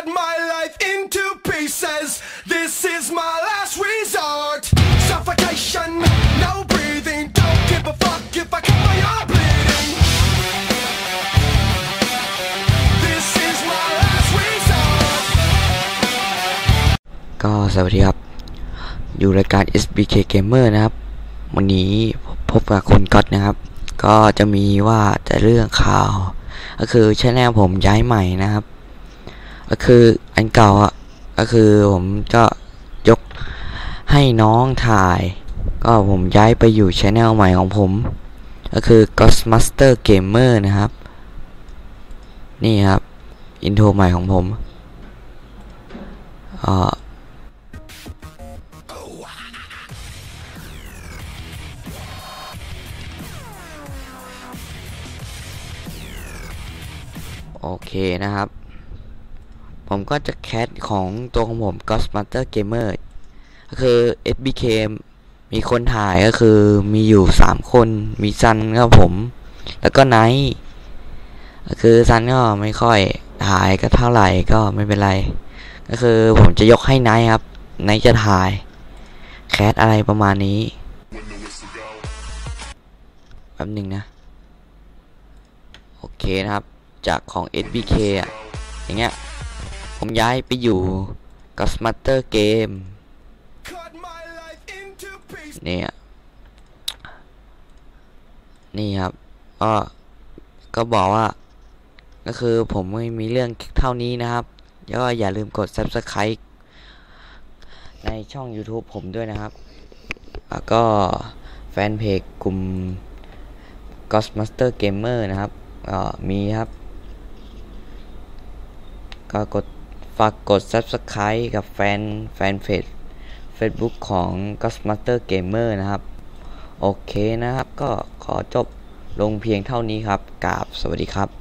cut my life into pieces. This is my last resort. Suffocation, no breathing. Don't give a fuck if I cut my arm bleeding. This is my last resort. ก็สวัสดีครับ อยู่รายการ SBK Gamer นะครับ วันนี้พบกับคุณก๊อตนะครับ ก็จะมีว่าแต่เรื่องข่าว ก็คือชแนลผมย้ายใหม่นะครับ ก็คืออันเก่าอะก็คือผมจะยกให้น้องถ่าย ก็ผมย้ายไปอยู่ชแนลใหม่ของผม ก็คือ Ghostmaster Gamer นะครับ นี่ครับอินโทรใหม่ของผมอ่าโอเคนะครับ ผมก็จะแคสของตัวของผม Ghostmaster Gamer ก็คือ SBK มีคนถ่ายก็คือมีอยู่ 3 คนมีซันครับผม แล้วก็ไนท์ก็คือซันก็ไม่ค่อยถ่ายก็เท่าไหร่ก็ไม่เป็นไร ก็คือผมจะยกให้ไนท์ครับไนท์จะถ่าย แคสอะไรประมาณนี้แป๊บหนึ่งนะ โอเคนะครับจากของ SBK อะอย่างเงี้ย ผมย้ายไปอยู่ Ghostmaster Game เนี่ยนี่ครับก็ก็บอกว่า ก็คือผมไม่มีเรื่องเท่านี้นะครับแล้วก็อย่าลืมกด Subscribe ในช่อง YouTube ผมด้วยนะครับ แล้วก็แฟนเพจกลุ่ม Ghostmaster Gamer นะครับก็มีครับ ก็กด ฝากกด Subscribe กับแฟนแฟนเพจ Facebook ของ Ghostmaster Gamer นะครับ โอเคนะครับก็ขอจบลงเพียงเท่านี้ครับกราบสวัสดีครับ